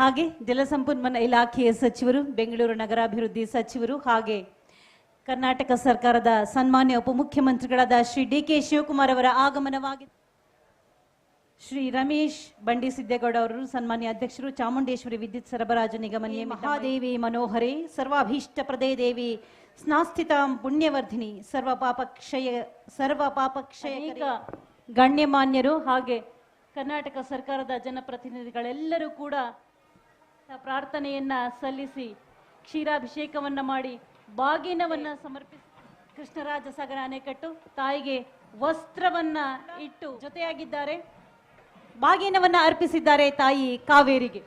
ಹಾಗೆ ಜಲಸಂಪನ್ಮೂಲ ಇಲಾಖೆಯ ಸಚಿವರು ಬೆಂಗಳೂರು ನಗರಾಭಿವೃದ್ಧಿ ಸಚಿವರು ಹಾಗೆ ಕರ್ನಾಟಕ ಸರ್ಕಾರದ ಸನ್ಮಾನ್ಯ ಉಪಮುಖ್ಯಮಂತ್ರಿಗಳಾದ ಶ್ರೀ ಡಿ ಕೆ ಶಿವಕುಮಾರ್ ಅವರ ಆಗಮನವಾಗಿದೆ ಶ್ರೀ ರಮೇಶ್ ಬಂಡಿ ಸಿದ್ದೇಗೌಡ ಅವರು ಸನ್ಮಾನ್ಯ ಅಧ್ಯಕ್ಷರು ಚಾಮುಂಡೇಶ್ವರಿ ವಿದ್ಯುತ್ ಸರಬರಾಜು ನಿಗಮ ಮಹಾದೇವಿ ಮನೋಹರಿ ಸರ್ವಾಭೀಷ್ಟ ಪ್ರದೇ ದೇವಿ ಸ್ನಾಸ್ಥಿತ ಪುಣ್ಯವರ್ಧಿನಿ ಸರ್ವ ಪಾಪಕ್ಷಯ ಸರ್ವ ಪಾಪಕ್ಷಯ ಗಣ್ಯಮಾನ್ಯರು ಹಾಗೆ ಕರ್ನಾಟಕ ಸರ್ಕಾರದ ಜನಪ್ರತಿನಿಧಿಗಳೆಲ್ಲರೂ ಕೂಡ ಪ್ರಾರ್ಥನೆಯನ್ನ ಸಲ್ಲಿಸಿ ಕ್ಷೀರಾಭಿಷೇಕವನ್ನ ಮಾಡಿ, ಬಾಗಿನವನ್ನ ಸಮರ್ಪಿಸಿ. ಕೃಷ್ಣರಾಜ ಸಾಗರ ಅಣೆಕಟ್ಟು ತಾಯಿಗೆ ವಸ್ತ್ರವನ್ನ ಇಟ್ಟು ಜೊತೆಯಾಗಿದ್ದಾರೆ. ಬಾಗಿನವನ್ನ ಅರ್ಪಿಸಿದ್ದಾರೆ ತಾಯಿ ಕಾವೇರಿಗೆ.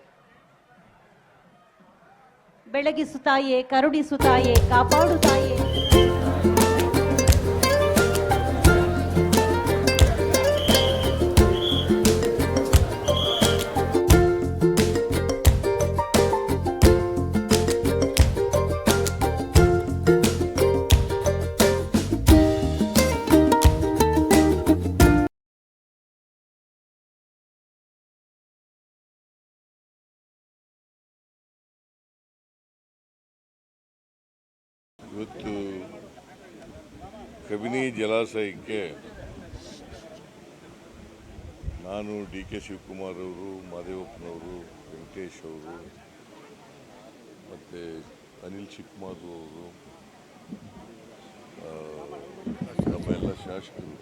ಬೆಳಗಿಸು ತಾಯೇ ಕರುಡಿಸು ತಾಯೇ, ಕಾಪಾಡು ತಾಯೇ. ಇವತ್ತು ಕಬಿನಿ ಜಲಾಶಯಕ್ಕೆ ನಾನು ಡಿ ಕೆ ಶಿವಕುಮಾರ್ ಅವರು, ಮಾದೇವಪ್ಪನವರು, ವೆಂಕಟೇಶ್ ಅವರು, ಮತ್ತು ಅನಿಲ್ ಶಿವಕುಮಾರು ಅವರು ನಮ್ಮೆಲ್ಲ ಶಾಸಕರು,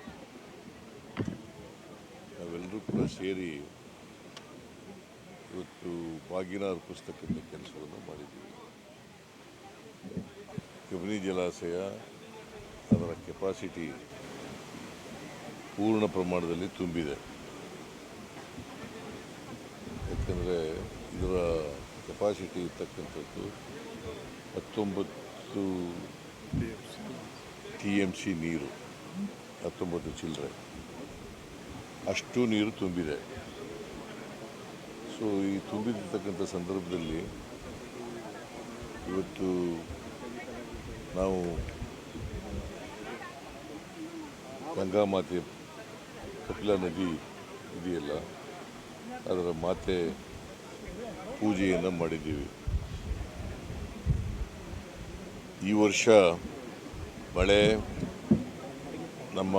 ನಾವೆಲ್ಲರೂ ಕೂಡ ಸೇರಿ ಇವತ್ತು ಬಾಗಿನಾರ್ ಪುಸ್ತಕದ ಕೆಲಸವನ್ನು ಮಾಡಿದ್ದೀವಿ. ಕಬಿನಿ ಜಲಾಶಯ ಅದರ ಕೆಪಾಸಿಟಿ ಪೂರ್ಣ ಪ್ರಮಾಣದಲ್ಲಿ ತುಂಬಿದೆ. ಯಾಕಂದರೆ ಇದರ ಕೆಪಾಸಿಟಿ ಇರ್ತಕ್ಕಂಥದ್ದು ಹತ್ತೊಂಬತ್ತು ಟಿ ಎಂ ಸಿ ನೀರು, ಹತ್ತೊಂಬತ್ತು ಚಿಲ್ಲರೆ. ಅಷ್ಟು ನೀರು ತುಂಬಿದೆ. ಸೊ ಈ ತುಂಬಿದಿರ್ತಕ್ಕಂಥ ಸಂದರ್ಭದಲ್ಲಿ ಇವತ್ತು ನಾವು ಗಂಗಾ ಮಾತೆ ಕಪಿಲಾ ನದಿ ಇದೆಯಲ್ಲ, ಅದರ ಮಾತೆ ಪೂಜೆಯನ್ನು ಮಾಡಿದ್ದೀವಿ. ಈ ವರ್ಷ ಮಳೆ ನಮ್ಮ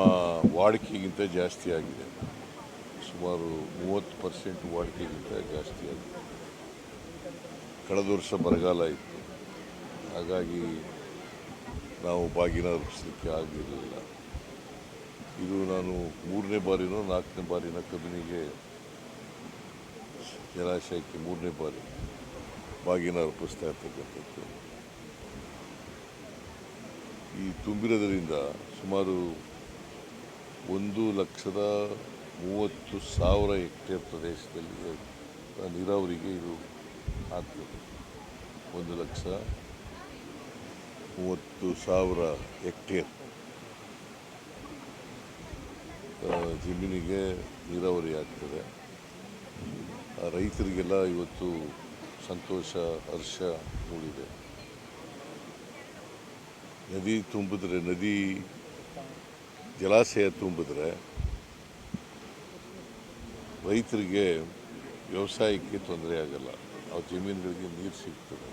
ವಾಡಿಕೆಗಿಂತ ಜಾಸ್ತಿ ಆಗಿದೆ. ಸುಮಾರು ಮೂವತ್ತು ಪರ್ಸೆಂಟ್ ವಾಡಿಕೆಗಿಂತ ಜಾಸ್ತಿ ಆಗಿದೆ. ಕಳೆದ ವರ್ಷ ಬರಗಾಲ ಇತ್ತು. ಹಾಗಾಗಿ ನಾವು ಬಾಗಿನ ಅರ್ಪಿಸಲಿಕ್ಕೆ ಆಗಿರಲಿಲ್ಲ. ಇದು ನಾನು ಮೂರನೇ ಬಾರಿನೋ ನಾಲ್ಕನೇ ಬಾರಿನ ಕಬಿನಿಗೆ ಜಲಾಶಯಕ್ಕೆ ಮೂರನೇ ಬಾರಿ ಬಾಗಿನ ಅರ್ಪಿಸ್ತಾ ಇರ್ತಕ್ಕಂಥದ್ದು. ಈ ತುಂಬಿರೋದರಿಂದ ಸುಮಾರು ಒಂದು ಲಕ್ಷದ ಮೂವತ್ತು ಸಾವಿರ ಹೆಕ್ಟೇರ್ ಪ್ರದೇಶದಲ್ಲಿ ನೀರಾವರಿಗೆ ಇದು ಆಗ್ತದೆ. ಒಂದು ಲಕ್ಷ ಮೂವತ್ತು ಸಾವಿರ ಹೆಕ್ಟೇರ್. ಜಮೀನಿಗೆ ನೀರಾವರಿ ಆಗ್ತದೆ. ರೈತರಿಗೆಲ್ಲ ಇವತ್ತು ಸಂತೋಷ, ಹರ್ಷ ಮೂಡಿದೆ. ನದಿ ತುಂಬಿದ್ರೆ, ನದಿ ಜಲಾಶಯ ತುಂಬಿದ್ರೆ ರೈತರಿಗೆ ವ್ಯವಸಾಯಕ್ಕೆ ತೊಂದರೆ ಆಗಲ್ಲ. ಆ ಜಮೀನುಗಳಿಗೆ ನೀರು ಸಿಗ್ತದೆ.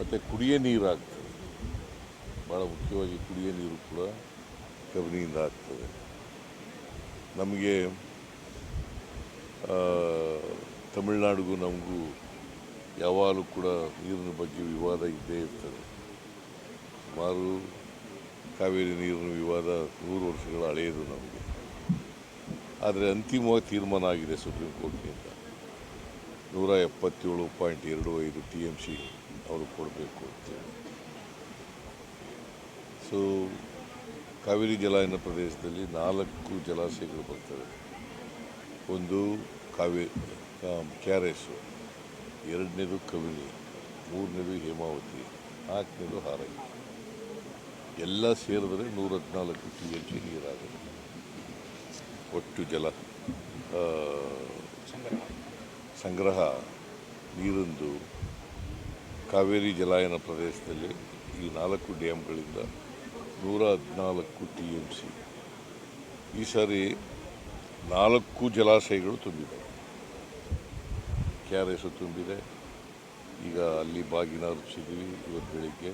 ಮತ್ತು ಕುಡಿಯೋ ನೀರು ಆಗ್ತದೆ. ಭಾಳ ಮುಖ್ಯವಾಗಿ ಕುಡಿಯೋ ನೀರು ಕೂಡ ಕಬಿನಿಯಿಂದ ಆಗ್ತದೆ. ನಮಗೆ ತಮಿಳ್ನಾಡಿಗೂ ನಮಗೂ ಯಾವಾಗಲೂ ಕೂಡ ನೀರಿನ ಬಗ್ಗೆ ವಿವಾದ ಇದ್ದೇ ಇರ್ತದೆ. ಸುಮಾರು ಕಾವೇರಿ ನೀರಿನ ವಿವಾದ ನೂರು ವರ್ಷಗಳ ಹಳೆಯದು ನಮಗೆ. ಆದರೆ ಅಂತಿಮವಾಗಿ ತೀರ್ಮಾನ ಆಗಿದೆ ಸುಪ್ರೀಂ ಕೋರ್ಟ್ನಿಂದ. ನೂರ ಎಪ್ಪತ್ತೇಳು ಪಾಯಿಂಟ್ ಎರಡು ಐದು ಟಿ ಎಂ ಸಿ ಅವರು ಕೊಡಬೇಕು ಅಂತೇಳಿ ಸೊ, ಕಾವೇರಿ ಜಲಾಯನ ಪ್ರದೇಶದಲ್ಲಿ ನಾಲ್ಕು ಜಲಾಶಯಗಳು ಬರ್ತವೆ. ಒಂದು ಕಾವೇರಿ ಕೆ ಆರ್ ಎಸ್ಸು ಎರಡನೇದು ಕವಿನಿ, ಮೂರನೇದು ಹೇಮಾವತಿ, ನಾಲ್ಕನೇದು ಹಾರಂಗಿ ಎಲ್ಲ ಸೇರಿದ್ರೆ ನೂರ ಹದಿನಾಲ್ಕು ಟಿ ಎಚ್ ನೀರಾಗುತ್ತೆ ಒಟ್ಟು ಜಲ ಸಂಗ್ರಹ, ನೀರೊಂದು ಕಾವೇರಿ ಜಲಾಯನ ಪ್ರದೇಶದಲ್ಲಿ ಈ ನಾಲ್ಕು ಡ್ಯಾಮ್ಗಳಿಂದ ನೂರ ಹದಿನಾಲ್ಕು ಟಿ ಎಂ ಸಿ. ಈ ಸಾರಿ ನಾಲ್ಕು ಜಲಾಶಯಗಳು ತುಂಬಿದೆ. ಕೆ ಆರ್ ಎಸ್ ತುಂಬಿದೆ. ಈಗ ಅಲ್ಲಿ ಬಾಗಿನ ಅರ್ಪಿಸಿದ್ದೀವಿ ಇವತ್ತು ಬೆಳಿಗ್ಗೆ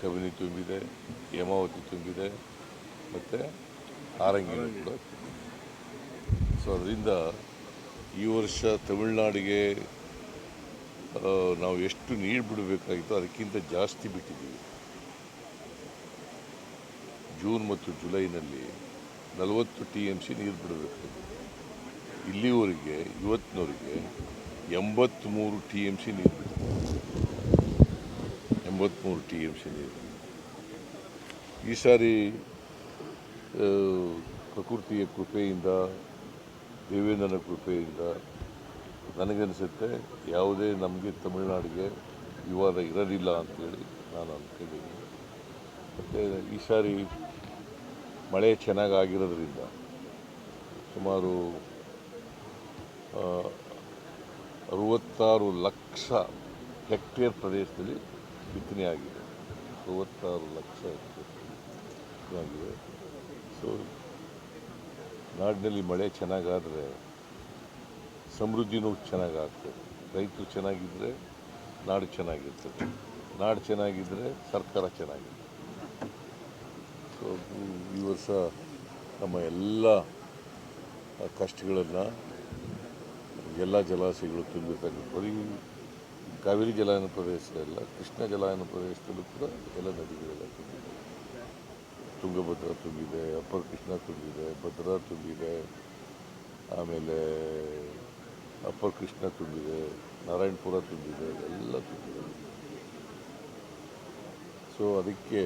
ಕಬಿನಿ ತುಂಬಿದೆ ಹೇಮಾವತಿ ತುಂಬಿದೆ ಮತ್ತು ಆರಂಗಿ ಕೂಡ ಸೊ ಅದರಿಂದ ಈ ವರ್ಷ ತಮಿಳ್ನಾಡಿಗೆ ನಾವು ಎಷ್ಟು ನೀರು ಬಿಡಬೇಕಾಗಿತ್ತು ಅದಕ್ಕಿಂತ ಜಾಸ್ತಿ ಬಿಟ್ಟಿದ್ದೀವಿ. ಜೂನ್ ಮತ್ತು ಜುಲೈನಲ್ಲಿ ನಲವತ್ತು ಟಿ ಎಂ ಸಿ ನೀರು ಬಿಡಬೇಕು. ಇಲ್ಲಿವರೆಗೆ, ಇವತ್ತಿನವರೆಗೆ ಎಂಬತ್ತ್ಮೂರು ಟಿ ಎಂ ಸಿ ನೀರು ಎಂಬತ್ತ್ಮೂರು ಟಿ ಎಂ ಸಿ ನೀರು. ಈ ಸಾರಿ ಪ್ರಕೃತಿಯ ಕೃಪೆಯಿಂದ, ದೇವೇಂದ್ರನ ಕೃಪೆಯಿಂದ ನನಗನ್ನಿಸುತ್ತೆ ಯಾವುದೇ ನಮಗೆ ತಮಿಳುನಾಡಿಗೆ ವಿವಾದ ಇರೋದಿಲ್ಲ ಅಂತೇಳಿ ನಾನು ಅಂದ್ಕೊಂಡಿದ್ದೀನಿ. ಮತ್ತು ಈ ಸಾರಿ ಮಳೆ ಚೆನ್ನಾಗಾಗಿರೋದ್ರಿಂದ ಸುಮಾರು ಆ, ಅರುವತ್ತಾರು ಲಕ್ಷ ಹೆಕ್ಟೇರ್ ಪ್ರದೇಶದಲ್ಲಿ ಬಿತ್ತನೆ ಆಗಿದೆ. ಅರುವತ್ತಾರು ಲಕ್ಷ ಹೆಕ್ಟೇರ್ ಆಗಿದೆ. ಸೊ ನಾಡಿನಲ್ಲಿ ಮಳೆ ಚೆನ್ನಾಗಾದರೆ ಸಮೃದ್ಧಿನೂ ಚೆನ್ನಾಗಾಗ್ತದೆ. ರೈತರು ಚೆನ್ನಾಗಿದ್ದರೆ ನಾಡು ಚೆನ್ನಾಗಿರ್ತದೆ. ನಾಡು ಚೆನ್ನಾಗಿದ್ದರೆ ಸರ್ಕಾರ ಚೆನ್ನಾಗಿರ್ತದೆ. ಈ ವರ್ಷ ನಮ್ಮ ಎಲ್ಲ ಕಷ್ಟಗಳನ್ನು ಎಲ್ಲ ಜಲಾಶಯಗಳು ತುಂಬಿರ್ತಕ್ಕಂಥ ಬರೀ ಕಾವೇರಿ ಜಲಾಯನ ಪ್ರದೇಶ ಎಲ್ಲ ಕೃಷ್ಣ ಜಲಾಯನ ಪ್ರದೇಶದಲ್ಲೂ ಕೂಡ ಎಲ್ಲ ನದಿಗಳೆಲ್ಲ ತುಂಬಿದೆ. ತುಂಗಭದ್ರಾ ತುಂಬಿದೆ ಅಪ್ಪರ್ ಕೃಷ್ಣ ತುಂಬಿದೆ, ಭದ್ರಾ ತುಂಬಿದೆ, ಆಮೇಲೆ ಅಪ್ಪರ್ ಕೃಷ್ಣ ತುಂಬಿದೆ, ನಾರಾಯಣಪುರ ತುಂಬಿದೆ, ಎಲ್ಲ ತುಂಬಿದೆ. ಸೊ ಅದಕ್ಕೆ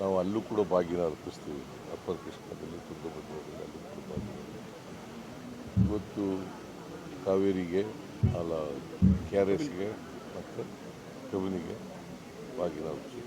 ನಾವು ಅಲ್ಲೂ ಕೂಡ ಭಾಗಿನ ಅರ್ಪಿಸ್ತೀವಿ ಅಪ್ಪರ್ ಕೃಷ್ಣದಲ್ಲಿ ತುಂಗಭದ್ರದಲ್ಲಿ ಅಲ್ಲೂ ಕೂಡ ಭಾಗಿನ ಇವತ್ತು ಕಾವೇರಿಗೆ, ಅಲ್ಲ, ಕೆ ಆರ್ ಎಸ್ಗೆ ಮತ್ತು ಕಬಿನಿಗೆ ಭಾಗಿನ ಅರ್ಪಿಸ್ತೀವಿ